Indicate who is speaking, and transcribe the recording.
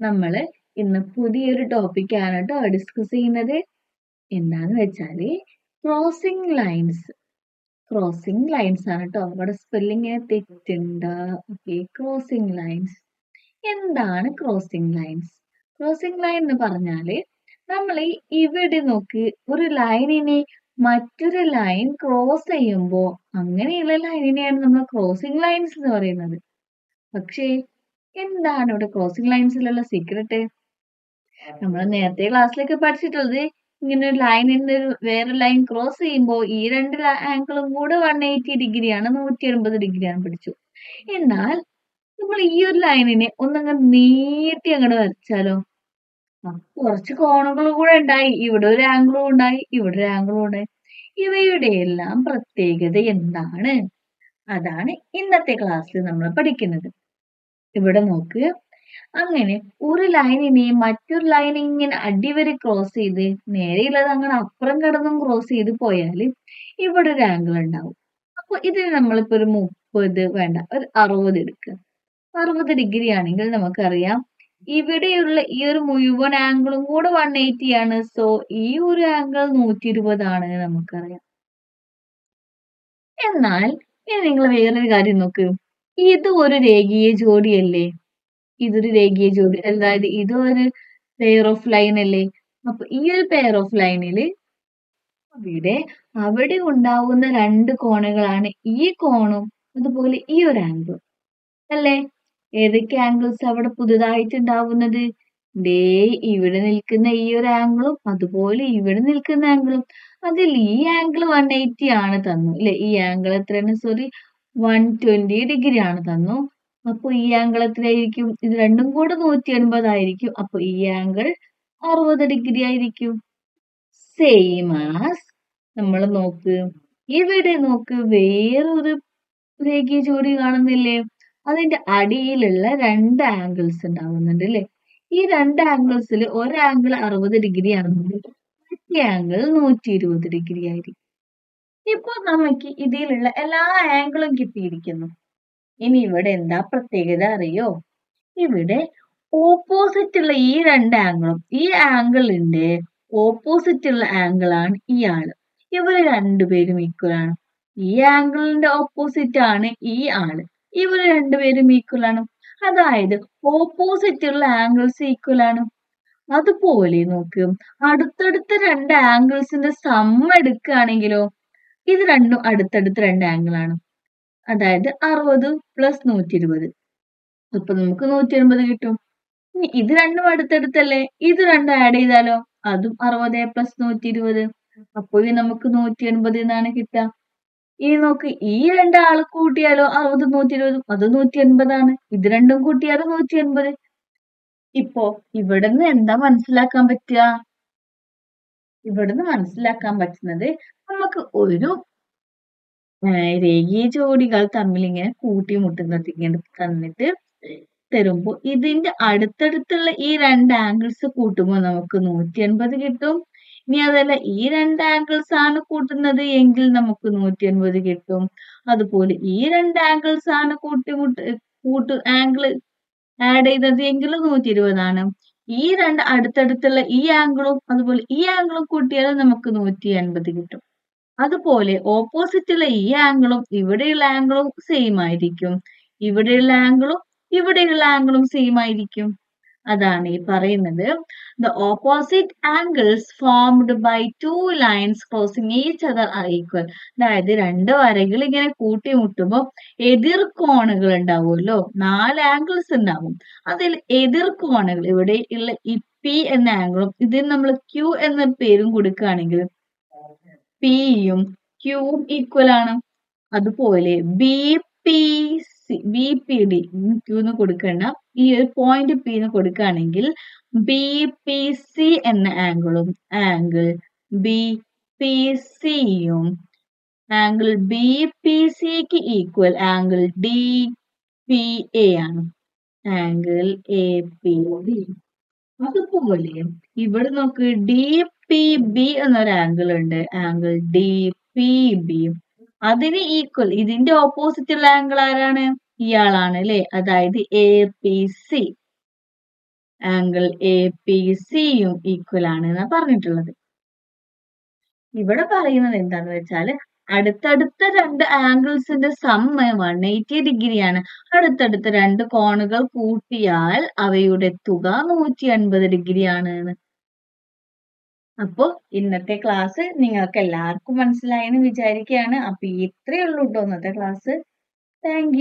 Speaker 1: നമ്മൾ ഇന്ന് പുതിയൊരു ടോപ്പിക്കാണ് കേട്ടോ ഡിസ്കസ് ചെയ്യുന്നത്. എന്താന്ന് വെച്ചാൽ ക്രോസിംഗ് ലൈൻസ് ക്രോസിംഗ് ലൈൻസ് ആണ് കേട്ടോ അവിടെ സ്പെല്ലിങ് തെറ്റുണ്ട്? ഓക്കെ ക്രോസിംഗ് ലൈൻസ് എന്താണ് ക്രോസിംഗ് ലൈൻസ് ക്രോസിംഗ് ലൈൻ എന്ന് പറഞ്ഞാൽ നമ്മൾ ഇവിടെ നോക്കി ഒരു ലൈനിനെ മറ്റൊരു ലൈൻ ക്രോസ് ചെയ്യുമ്പോൾ അങ്ങനെയുള്ള ലൈനിനെയാണ് നമ്മൾ ക്രോസിംഗ് ലൈൻസ് എന്ന് പറയുന്നത്. പക്ഷേ എന്താണ് ഇവിടെ ക്രോസിംഗ് ലൈൻസിലുള്ള സീക്രട്ട് നമ്മൾ നേരത്തെ ക്ലാസ്സിലൊക്കെ പഠിച്ചിട്ടുള്ളത് ഇങ്ങനെ ഒരു ലൈനിന്റെ വേറെ ലൈൻ ക്രോസ് ചെയ്യുമ്പോൾ ഈ രണ്ട് ആംഗിളും കൂടെ വൺ എയ്റ്റി ഡിഗ്രിയാണ് നൂറ്റി എൺപത് ഡിഗ്രിയാണ് പഠിച്ചു എന്നാൽ നമ്മൾ ഈ ഒരു ലൈനിനെ ഒന്നങ്ങ് നീട്ടി അങ്ങോട്ട് വരച്ചാലോ? കുറച്ച് കോണുകൾ കൂടെ ഉണ്ടായി ഇവിടെ ഒരു ആംഗിളും ഉണ്ടായി ഇവിടെ ഒരു ആംഗിളും ഉണ്ടായി. ഇവയുടെ എല്ലാം പ്രത്യേകത എന്താണ്? അതാണ് ഇന്നത്തെ ക്ലാസ്സിൽ നമ്മൾ പഠിക്കുന്നത്. ഇവിടെ നോക്ക് അങ്ങനെ ഒരു ലൈനിനെ മറ്റൊരു ലൈൻ ഇങ്ങനെ അടിവരെ ക്രോസ് ചെയ്ത് നേരെയുള്ളത് അങ്ങനെ അപ്പുറം കടന്നും ക്രോസ് ചെയ്ത് പോയാൽ ഇവിടെ ഒരു ആംഗിൾ ഉണ്ടാവും. അപ്പൊ ഇതിന് നമ്മളിപ്പോ ഒരു മുപ്പത് വേണ്ട ഒരു അറുപത് എടുക്കുക. അറുപത് ഡിഗ്രി ആണെങ്കിൽ നമുക്കറിയാം ഇവിടെയുള്ള ഈ ഒരു മുഴുവൻ ആംഗിളും കൂടെ വൺ എയ്റ്റി ആണ്. സോ ഈ ഒരു ആംഗിൾ നൂറ്റി ഇരുപതാണ് നമുക്കറിയാം. എന്നാൽ ഇനി നിങ്ങൾ വേറൊരു കാര്യം നോക്ക്. ഇത് ഒരു രേഖീയ ജോഡിയല്ലേ? ഇതൊരു രേഖീയ ജോഡി അതായത് ഇത് ഒരു പെയർ ഓഫ് ലൈൻ അല്ലേ? അപ്പൊ ഈ ഒരു പെയർ ഓഫ് ലൈനിൽ അവിടെ അവിടെ ഉണ്ടാവുന്ന രണ്ട് കോണുകളാണ് ഈ കോണും അതുപോലെ ഈ ഒരു ആംഗിളും അല്ലേ? ഏതൊക്കെ ആംഗിൾസ് അവിടെ പുതുതായിട്ട് ഉണ്ടാവുന്നത് ദേ ഇവിടെ നിൽക്കുന്ന ഈ ഒരു ആംഗിളും അതുപോലെ ഇവിടെ നിൽക്കുന്ന ആംഗിളും അതിൽ ഈ ആംഗിൾ വൺ എയ്റ്റി ആണ് തന്നു. അല്ലെ ഈ ആംഗിൾ എത്രയാണ്? സോറി വൺ ട്വന്റി ഡിഗ്രി ആണ് തന്നു. അപ്പൊ ഈ ആംഗിൾ എത്രയായിരിക്കും? ഇത് രണ്ടും കൂടെ നൂറ്റി എൺപതായിരിക്കും അപ്പൊ ഈ ആംഗിൾ അറുപത് ഡിഗ്രി ആയിരിക്കും. സെയിം ആസ് നമ്മൾ നോക്ക്. ഇവിടെ നോക്ക് വേറൊരു രേഖീയ ജോഡി കാണുന്നില്ലേ? അതിന്റെ അടിയിലുള്ള രണ്ട് ആംഗിൾസ് ഉണ്ടാവുന്നുണ്ട് അല്ലെ ഈ രണ്ട് ആംഗിൾസിൽ ഒരു ആംഗിൾ അറുപത് ഡിഗ്രി ആണെങ്കിൽ മറ്റേ ആംഗിൾ നൂറ്റി ഇരുപത് ഡിഗ്രി ആയിരിക്കും. ഇപ്പൊ നമുക്ക് ഇതിലുള്ള എല്ലാ ആംഗിളും കിട്ടിയിരിക്കുന്നു. ഇനി ഇവിടെ എന്താ പ്രത്യേകത അറിയോ? ഇവിടെ ഓപ്പോസിറ്റ് ഉള്ള ഈ രണ്ട് ആംഗിളും ഈ ആംഗിളിന്റെ ഓപ്പോസിറ്റ് ഉള്ള ഈ ആൾ ഇവർ രണ്ടുപേരും ഈക്വൽ ആണ്. ഈ ആംഗിളിന്റെ ഓപ്പോസിറ്റ് ആണ് ഈ ആൾ ഇവർ രണ്ടുപേരും ഈക്വൽ ആണ്. അതായത് ഓപ്പോസിറ്റ് ഉള്ള ആംഗിൾസ് ഈക്വൽ ആണ്. അതുപോലെ നോക്ക് അടുത്തടുത്ത രണ്ട് ആംഗിൾസിന്റെ സം എടുക്കുകയാണെങ്കിലോ ഇത് രണ്ടും അടുത്തടുത്ത് രണ്ട് ആംഗിൾ ആണ്. അതായത് അറുപത് പ്ലസ് നൂറ്റി ഇരുപത് അപ്പൊ നമുക്ക് നൂറ്റി എൺപത് കിട്ടും ഇത് രണ്ടും അടുത്തടുത്തല്ലേ? ഇത് രണ്ടും ആഡ് ചെയ്താലോ? അതും അറുപത് പ്ലസ് നൂറ്റി ഇരുപത് അപ്പോൾ നമുക്ക് നൂറ്റി എൺപത് എന്നാണ് കിട്ടുക. ഈ നോക്ക് ഈ രണ്ടാൾ കൂട്ടിയാലോ അറുപത് നൂറ്റി ഇരുപതും അത് നൂറ്റി എൺപതാണ് ഇത് രണ്ടും കൂട്ടിയാലോ നൂറ്റി എൺപത് ഇപ്പോ ഇവിടുന്ന് എന്താ മനസ്സിലാക്കാൻ പറ്റുക? ഇവിടുന്ന് മനസ്സിലാക്കാൻ പറ്റുന്നത് നമുക്ക് ഒരു രേഖീയ ജോഡികൾ തമ്മിൽ ഇങ്ങനെ കൂട്ടിമുട്ടുന്നത് ഇങ്ങനെ തന്നിട്ട് തരുമ്പോൾ ഇതിന്റെ അടുത്തടുത്തുള്ള ഈ രണ്ട് ആംഗിൾസ് കൂട്ടുമ്പോൾ നമുക്ക് നൂറ്റി എൺപത് കിട്ടും. ഇനി അതല്ല ഈ രണ്ട് ആംഗിൾസ് ആണ് കൂട്ടുന്നത് എങ്കിൽ നമുക്ക് നൂറ്റി എൺപത് കിട്ടും. അതുപോലെ ഈ രണ്ട് ആംഗിൾസ് ആണ് കൂട്ടിമുട്ട് കൂട്ട് ആംഗിൾ ആഡ് ചെയ്തത് എങ്കിൽ നൂറ്റി ഇരുപതാണ് ഈ രണ്ട് അടുത്തടുത്തുള്ള ഈ ആംഗിളും അതുപോലെ ഈ ആംഗിളും കൂട്ടിയാൽ നമുക്ക് നൂറ്റി എൺപത് കിട്ടും. അതുപോലെ ഓപ്പോസിറ്റുള്ള ഈ ആംഗിളും ഇവിടെയുള്ള ആംഗിളും സെയിം ആയിരിക്കും. ഇവിടെയുള്ള ആംഗിളും ഇവിടെയുള്ള ആംഗിളും സെയിം ആയിരിക്കും. അതാണ് ഈ പറയുന്നത്. The opposite angles formed by two lines crossing each other are equal അതായത് രണ്ട് വരകൾ ഇങ്ങനെ കൂട്ടിമുട്ടുമ്പോൾ എതിർ കോണുകൾ ഉണ്ടാവുമല്ലോ. നാല് ആംഗിൾസ് ഉണ്ടാവും. അതിൽ എതിർ കോണുകൾ ഇവിടെ ഉള്ള ഈ പി എന്ന ആംഗിളും ഇതിന് നമ്മൾ ക്യു എന്ന പേരും കൊടുക്കുകയാണെങ്കിൽ പിയും ക്യൂവും ഈക്വൽ ആണ്. അതുപോലെ B P C B P D ക്യൂന്ന് കൊടുക്കേണ്ട. ഈ ഒരു പോയിന്റ് പി എന്ന് കൊടുക്കുകയാണെങ്കിൽ ബി പി സി എന്ന ആംഗിളും ആംഗിൾ ബി പി സിയും ആംഗിൾ ബി പി സിക്ക് equal angle D P A ആണ്. ആംഗിൾ എ പി ഡി അതുപോലെ ഇവിടെ നോക്ക് ഡി പി ബി എന്നൊരു ആംഗിൾ ഉണ്ട്. ആംഗിൾ ഡി പി ബി അതിന് ഈക്വൽ ഇതിന്റെ ഓപ്പോസിറ്റ് ഉള്ള ആംഗിൾ ആരാണ്? ഇയാളാണ് അല്ലെ അതായത് A P C angle A P സിയും ഈക്വൽ ആണ് എന്നാ പറഞ്ഞിട്ടുള്ളത്. ഇവിടെ പറയുന്നത് എന്താന്ന് വെച്ചാൽ അടുത്തടുത്ത രണ്ട് ആംഗിൾസിന്റെ സമ്മ വൺ എയ്റ്റി ഡിഗ്രിയാണ് അടുത്തടുത്ത രണ്ട് കോണുകൾ കൂട്ടിയാൽ അവയുടെ തുക നൂറ്റി അൻപത് ഡിഗ്രിയാണ് അപ്പോ ഇന്നത്തെ ക്ലാസ് നിങ്ങൾക്ക് എല്ലാവർക്കും മനസ്സിലായെന്ന് വിചാരിക്കുകയാണ്. അപ്പൊ ഇത്രയേ ഉള്ളൂ കേട്ടോ ഇന്നത്തെ ക്ലാസ് താങ്ക്